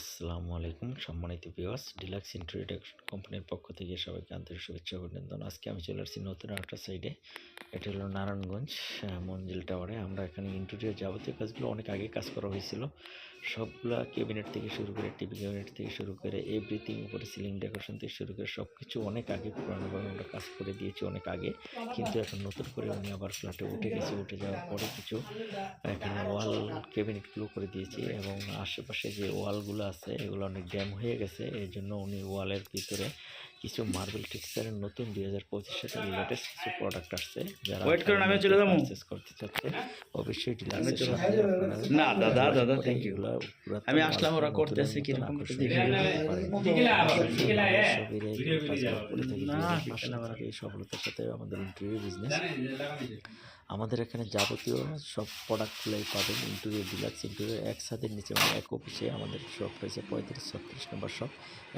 আসসালামু আলাইকুম, সম্মানিত ভিউয়ার্স ডিলাক্স ইন্ট্রোডাকশন কোম্পানির পক্ষ থেকে সবাইকে আন্তরিক শুভেচ্ছা অভিনন্দন। আজকে আমি চলে আসছি নতুন একটা সাইডে এটা হলো নারায়ণগঞ্জ মঞ্জিল টাওয়ারে আমরা এখানে ইন্টেরিয়র যাবতীয় কাজগুলো অনেক আগে কাজ করা হয়েছিল। সবগুলা ক্যাবিনেট থেকে শুরু করে টিভি ক্যাবিনেট থেকে শুরু করে এভরিথিং উপরে সিলিং ডেকোরেশন থেকে শুরু করে সব কিছু অনেক আগে পুরানোভাবে আমরা কাজ করে দিয়েছি অনেক আগে। কিন্তু এখন নতুন করে উনি আবার ফ্ল্যাটে উঠে গেছে। উঠে যাওয়ার পরে কিছু ওয়াল ক্যাবিনেটগুলো করে দিয়েছি এবং আশেপাশে যে ওয়ালগুলো আছে এগুলো অনেক ড্যাম হয়ে গেছে। এই জন্য উনি ওয়ালের ভিতরে কিছু মার্বেল টেক্সচারের নতুন দুই হাজার পঁচিশ সালের লেটেস্ট কিছু প্রোডাক্ট আসছে যারা Wait করুন, আমি চলে যাব। পারচেস করতে চাচ্ছে। অবশ্যই ডিলার্সের চলে সাথে না, দাদা, দাদা, thank you. আমি আসলাম, ওরা করতেছে মতন করতে আকর্ষণীয় দেখি। না, আবার- থেকে এই সফলতার সাথে আমাদের ইন্টেরিয়র বিজনেস আমাদের এখানে যাবতীয় সব প্রোডাক্টগুলোই পাবেন ইন্টেরিয়র ডিলাক্স ইন্টেরিয়র এক ছাদের নিচে মানে এক অফিসে আমাদের শপ রয়েছে, পঁয়ত্রিশ, ছত্রিশ নম্বর শপ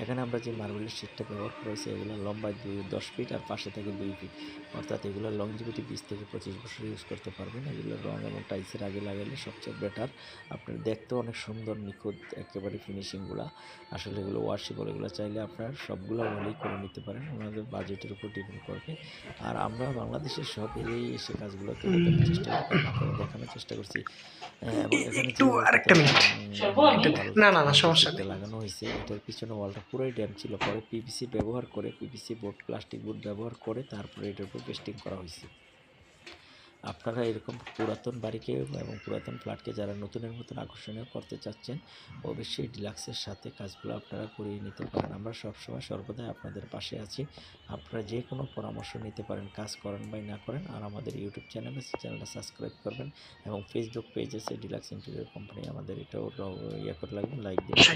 এখানে আমরা যে মার্বেলের শিটটা ব্যবহার করেছি এগুলো লম্বা দুই, দশ ফিট আর পাশে থাকে দুই ফিট অর্থাৎ এগুলো লং লংজিভিটি বিশ থেকে পঁচিশ বছর ইউজ করতে পারবেন। এগুলো রং এবং টাইলসের আগে লাগালে সবচেয়ে বেটার আপনার দেখতেও অনেক সুন্দর, নিখুঁত একেবারে ফিনিশিংগুলো আসলে এগুলো ওয়াশিবল এগুলো চাইলে আপনার সবগুলো ওয়ালেই করে নিতে পারেন। ওনাদের বাজেটের উপর ডিপেন্ড করবে। আর আমরা বাংলাদেশের সব এরিয়ায় এসে কাজগুলো তুলে ধরার চেষ্টা দেখানোর চেষ্টা করছি। একটু আরেকটা মিনিট। না, না, না, সমস্যা লাগানো হয়েছে। এটার পিছনে ওয়ালটা পুরোই ড্যাম ছিল। পরে পিভিসি ব্যবহার করে পিভিসি বোর্ড প্লাস্টিক বোর্ড ব্যবহার করে তারপরে এটার উপর পেস্টিং করা হয়েছে। আপনারা এরকম পুরাতন বাড়িকে এবং পুরাতন ফ্ল্যাটকে যারা নতুনের মতন আকর্ষণীয় করতে চাচ্ছেন, অবশ্যই ডিলাক্সের সাথে কাজগুলো আপনারা করিয়ে নিতে পারেন। আমরা সবসময় সর্বদাই আপনাদের পাশে আছি। আপনারা যে কোনো পরামর্শ নিতে পারেন, কাজ করেন বা না করেন, আর আমাদের ইউটিউব চ্যানেল চ্যানেলটা সাবস্ক্রাইব করবেন এবং ফেসবুক পেজ আছে ডিলাক্স ইন্টেরিয়র কোম্পানি আমাদের এটাও ইয়ে করে লাগবেন লাইক দিবেন